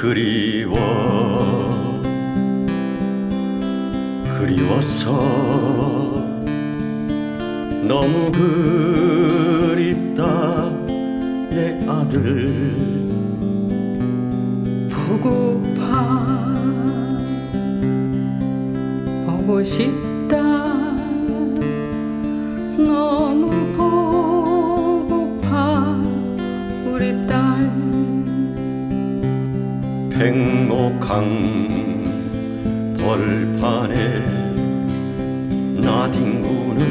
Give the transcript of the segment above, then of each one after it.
그리워. 그리워서 너무 그립다 내 아들. 보고파. 보고 싶 백목강 벌판에 나뒹구는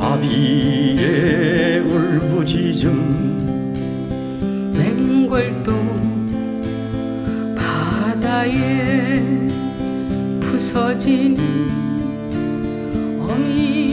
아비의 울부짖음. 맹골도 바다에 부서지는 어미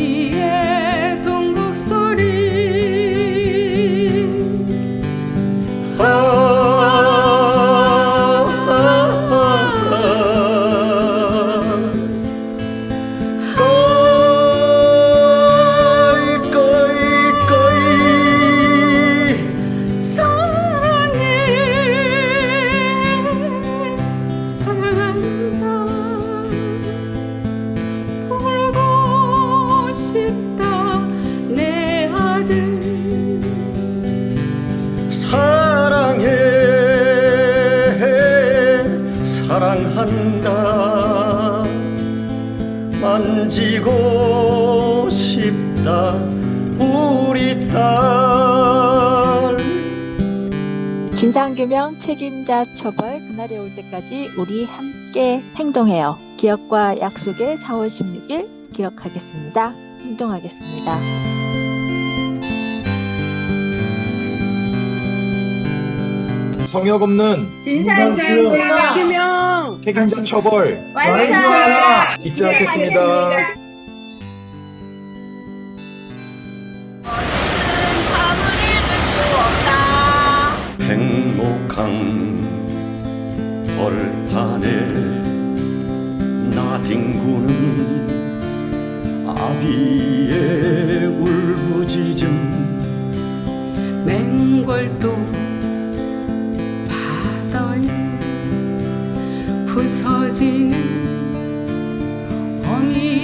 사랑한다 만지고 싶다 우리 딸 진상규명 책임자 처벌 그날이 올 때까지 우리 함께 행동해요. 기억과 약속의 4월 16일 기억하겠습니다. 행동하겠습니다. 성역 없는 진상규명. 책임자 처벌. 완성. 잊지 않겠습니다. 백목강 벌판에 나뒹구는 아비의 울부짖음. 맹골도 부서지는 어미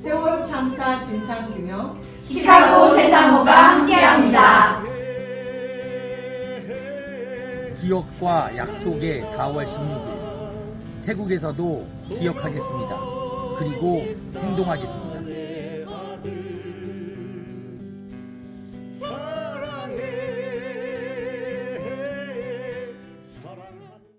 세월 참사 진상규명 시카고 세상호가 함께합니다. 기억과 약속의 4월 16일 태국에서도 기억하겠습니다. 그리고 행동하겠습니다.